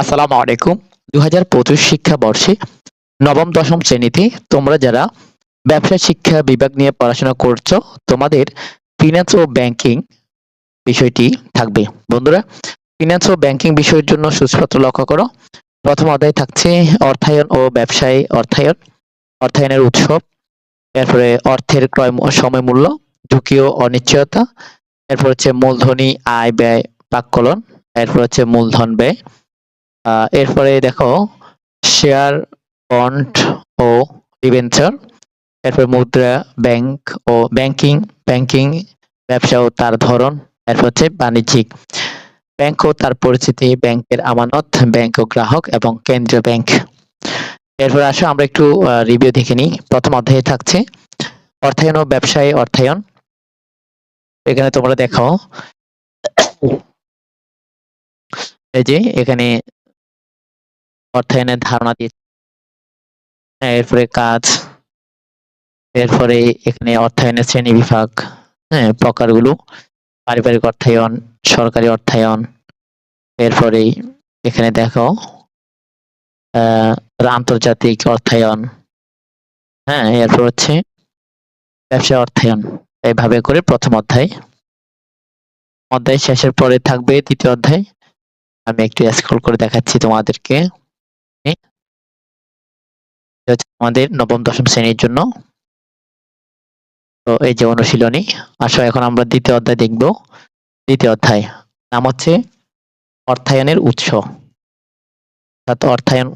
আসসালামু আলাইকুম। দু হাজার পঁচিশ শিক্ষাবর্ষে নবম, দশম শ্রেণীতে তোমরা যারা ব্যবসা, শিক্ষা বিভাগ নিয়ে পড়াশোনা করছ, তোমাদের ফিনান্স ও ব্যাংকিং বিষয়টি থাকবে। বন্ধুরা ফিনান্স ও ব্যাংকিং বিষয়ের জন্য সূচিপত্র লক্ষ্য করো। প্রথম অধ্যায় থাকছে অর্থায়ন ও ব্যবসায়ী অর্থায়ন, অর্থায়নের উৎসব এরপরে অর্থের ক্রয় সময় মূল্য, ঝুঁকি ও অনিশ্চয়তা। এরপর হচ্ছে মূলধনী আয় ব্যয় প্রাক্কলন এরপর হচ্ছে মূলধন ব্যয়। এরপরে দেখো শেয়ার বন্ড ও ডিবেঞ্চার এরপর মুদ্রা ব্যাংক ও ব্যাংকিং ব্যাংকিং ব্যবসা ও তার ধরন, এরপর হচ্ছে বাণিজ্যিক। ব্যাংক ও তার পরিচিতি ব্যাংকের আমানত ব্যাংক ও গ্রাহক এবং কেন্দ্রীয় ব্যাংক এরপর আসো, আমরা একটু রিভিউ দেখে নিই। প্রথম অধ্যায়ে থাকছে, অর্থায়ন ও ব্যবসায়ী অর্থায়ন। এখানে তোমরা দেখো এই যে, এখানে অর্থায়নের ধারণা দিয়েছে। হ্যাঁ, এরপরে কাজ। এরপরে এখানে অর্থায়নের শ্রেণি বিভাগ। হ্যাঁ প্রকারগুলো। পারিবারিক অর্থায়ন সরকারি অর্থায়ন। এরপরে এখানে দেখো আন্তর্জাতিক অর্থায়ন। হ্যাঁ এরপর হচ্ছে ব্যবসা অর্থায়ন। এইভাবে করে প্রথম অধ্যায়। অধ্যায় শেষের পরে থাকবে দ্বিতীয় অধ্যায়। আমি একটু স্ক্রল করে দেখাচ্ছি তোমাদেরকে। হচ্ছে আমাদের নবম, দশম শ্রেণির জন্য। তো এই যে অনুশীলনী, আসো এখন আমরা দ্বিতীয় অধ্যায় দেখব। দ্বিতীয় অধ্যায়, নাম হচ্ছে অর্থায়নের উৎস। অর্থাৎ অর্থায়ন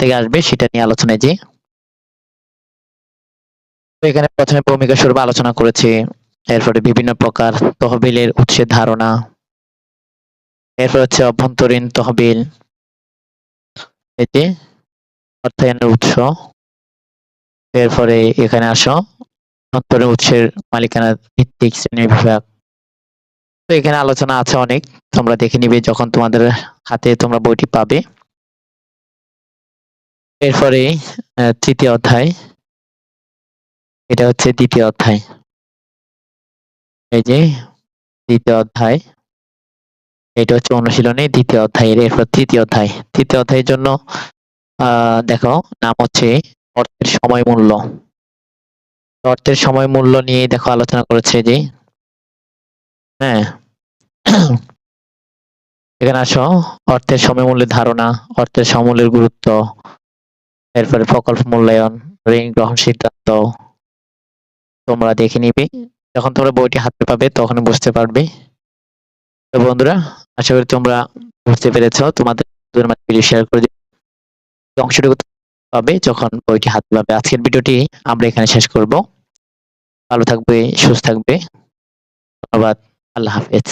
থেকে আসবে সেটা নিয়ে আলোচনায় যে। এখানে প্রথমে ভূমিকা স্বরূপ আলোচনা করেছে, এরপরে বিভিন্ন প্রকার তহবিলের উৎসের ধারণা, এরপর হচ্ছে অভ্যন্তরীণ তহবিল এতে অর্থায়নের উৎস। এরপরে এখানে আসো। অভ্যন্তরীণ উৎসের মালিকানা ভিত্তিক শ্রেণি বিভাগ। তো এখানে আলোচনা আছে অনেক। তোমরা দেখে নিবে যখন তোমাদের হাতে তোমরা বইটি পাবে। এরপরে তৃতীয় অধ্যায়। এটা হচ্ছে দ্বিতীয় অধ্যায়। এই যে, দ্বিতীয় অধ্যায়। এটা হচ্ছে অনুশীলনী দ্বিতীয় অধ্যায়ের, এরপর তৃতীয় অধ্যায়। তৃতীয় অধ্যায়ের জন্য দেখো, নাম হচ্ছে অর্থের সময় মূল্য অর্থের সময় মূল্য নিয়ে দেখো আলোচনা করেছে যে হ্যাঁ এখানে আসো, অর্থের সময় মূল্যের ধারণা, অর্থের সমূল্যের গুরুত্ব, এরপরে প্রকল্প মূল্যায়ন, ঋণ গ্রহণ সিদ্ধান্ত, তোমরা দেখে নিবে। যখন তোমরা বইটি হাতে পাবে তখন বুঝতে পারবে। তো বন্ধুরা, আশা করি তোমরা বুঝতে পেরেছ। তোমাদের মাঝে শেয়ার করে অংশটুকু পাবে যখন বইটি হাতে পাবে। আজকের ভিডিওটি আমরা এখানে শেষ করব। ভালো থাকবে, সুস্থ থাকবে। ধন্যবাদ। আল্লাহ হাফেজ।